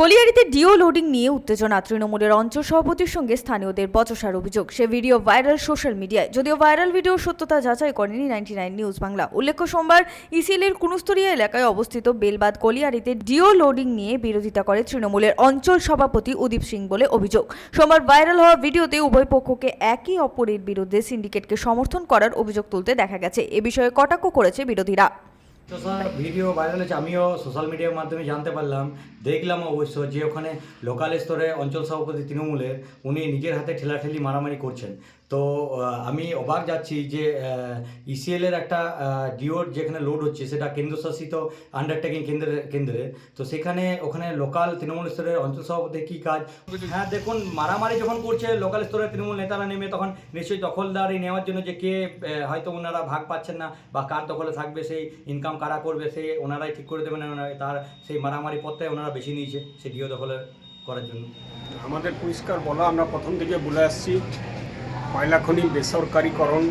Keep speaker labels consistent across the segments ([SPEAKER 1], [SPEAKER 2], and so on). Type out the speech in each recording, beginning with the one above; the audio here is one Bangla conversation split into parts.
[SPEAKER 1] কলিয়ারিতে ডিও লোডিং নিয়ে উত্তেজনা। তৃণমূলের অঞ্চল সভাপতির সঙ্গে স্থানীয়দের বচসার অভিযোগ। সে ভিডিও ভাইরাল সোশ্যাল মিডিয়ায়। যদিও ভাইরাল ভিডিও সত্যতা যাচাই করেনি নাইনটি নাইন নিউজ বাংলা। উল্লেখ্য, সোমবার ইসিএলের কুনুস্তরিয়া এলাকায় অবস্থিত বেলবাদ কলিয়ারিতে ডিও লোডিং নিয়ে বিরোধিতা করে তৃণমূলের অঞ্চল সভাপতি উদীপ সিং বলে অভিযোগ। সোমবার ভাইরাল হওয়া ভিডিওতে উভয় পক্ষকে একই অপরের বিরুদ্ধে সিন্ডিকেটকে সমর্থন করার অভিযোগ তুলতে দেখা গেছে। এ বিষয়ে কটাক্ষ করেছে বিরোধীরা।
[SPEAKER 2] ভিডিও ভাইরাল হয়েছে, আমিও সোশ্যাল মিডিয়ার মাধ্যমে জানতে পারলাম। দেখলাম অবশ্য যে ওখানে লোকাল স্তরে অঞ্চল সভাপতি তৃণমূলের, উনি নিজের হাতে ঠেলাঠেলি মারামারি করছেন। তো আমি অবাক যাচ্ছি যে ইসিএলের একটা ডিওর যেখানে লোড হচ্ছে, সেটা কেন্দ্রশাসিত আন্ডারটেকিং কেন্দ্রে কেন্দ্রে। তো সেখানে, ওখানে লোকাল তৃণমূল স্তরের অঞ্চল সভাপতি কী কাজ? হ্যাঁ দেখুন, মারামারি যখন করছে লোকাল স্তরের তৃণমূল নেতারা নেমে তখন নিশ্চয়ই দখলদারি নেওয়ার জন্য যে কে হয়তো ওনারা ভাগ পাচ্ছেন না বা কার দখলে থাকবে, সেই ইনকাম কারা করবে, সে ওনারাই ঠিক করে দেবেন তার, সেই মারামারি পথটাই ওনারা বেশি নিয়েছে, সেই ডিও দখলের করার জন্য।
[SPEAKER 3] আমাদের পরিষ্কার বলা, আমরা প্রথম থেকে বলে আসছি কয়লা খনি বেসরকারিকরণ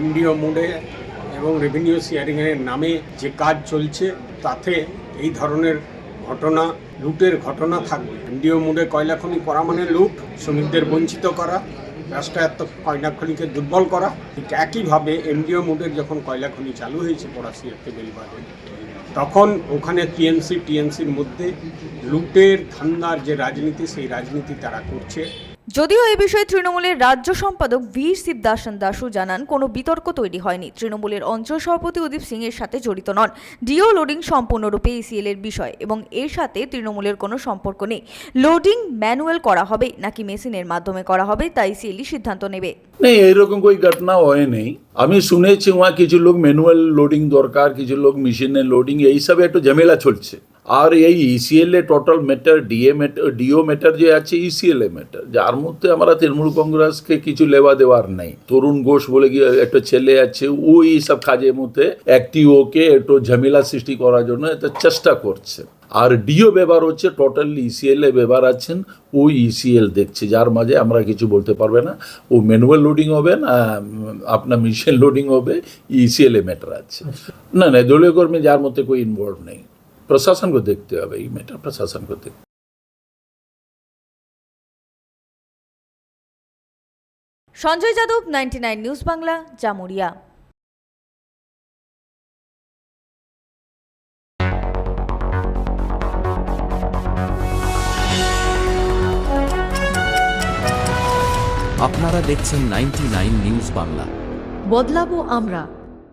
[SPEAKER 3] এমডিও মোডে এবং রেভিনিউ শেয়ারিংয়ের নামে যে কাজ চলছে, তাতে এই ধরনের ঘটনা, লুটের ঘটনা থাকবে। এমডিও মোডে কয়লা খনি করা মানে লুট, শ্রমিকদের বঞ্চিত করা, রাষ্ট্রায়ত্ত কয়লা খনিকে দুর্বল করা। ঠিক একইভাবে এমডিও মোডের যখন কয়লা খনি চালু হয়েছে পড়াশিয়াতে বেলবাদে তখন ওখানে টিএমসি টিএমসির মধ্যে লুটের, ধান্দার যে রাজনীতি, সেই রাজনীতি তারা করছে।
[SPEAKER 1] যদিও এ বিষয়ে তৃণমূলের রাজ্য সম্পাদক বীর শিব দাসান দাসু জানান, কোনো বিতর্ক তৈরি হয়নি। তৃণমূলের অঞ্চল সভাপতি উদীপ সিং এর সাথে জড়িত নন। ডিও লোডিং সম্পূর্ণরূপে ইসিএল এর বিষয় এবং এর সাথে তৃণমূলের কোনো সম্পর্ক নেই। লোডিং ম্যানুয়াল করা হবে নাকি মেশিনের মাধ্যমে করা হবে তা ইসিএলই সিদ্ধান্ত নেবে।
[SPEAKER 4] নেই, এরকম কোনো ঘটনা হয় নেই। আমি শুনেছি ওয়া কিছু লোক ম্যানুয়াল লোডিং দরকার, কিছু লোক মেশিনে লোডিং এইসব একটু ঝামেলা চলছে। আর এই ECL A total matter DA matter DO matter যে আছে ইসিএল এ ম্যাটার যার মধ্যে আমরা তৃণমূল কংগ্রেসকে কিছু লেবা দেওয়ার নেই। তরুণ ঘোষ বলে গিয়ে একটা ছেলে আছে, ও এই সব কাজের মধ্যে একটি ওকে একটু ঝামেলা সৃষ্টি করার জন্য এটা চেষ্টা করছে। আর ডিও ব্যবহার হচ্ছে টোটাল ইসিএল এ ব্যবহার আছেন, ও ইসিএল দেখছে। যার মাঝে আমরা কিছু বলতে পারবে না। ও ম্যানুয়াল লোডিং হবে, না, আপনার মেশিন লোডিং হবে ইসিএল এ ম্যাটার আছে। না না, দলীয় কর্মী যার মধ্যে કોઈ ইনভলভ নেই। প্রশাসনকে দেখতে হবে এই ম্যাটার প্রশাসনকে দেখতে
[SPEAKER 1] সঞ্জয় যাদব নাইনটি নিউজ বাংলা জামুরিয়া
[SPEAKER 5] আপনারা দেখছেন নাইনটি নিউজ বাংলা
[SPEAKER 6] বদলাবো আমরা।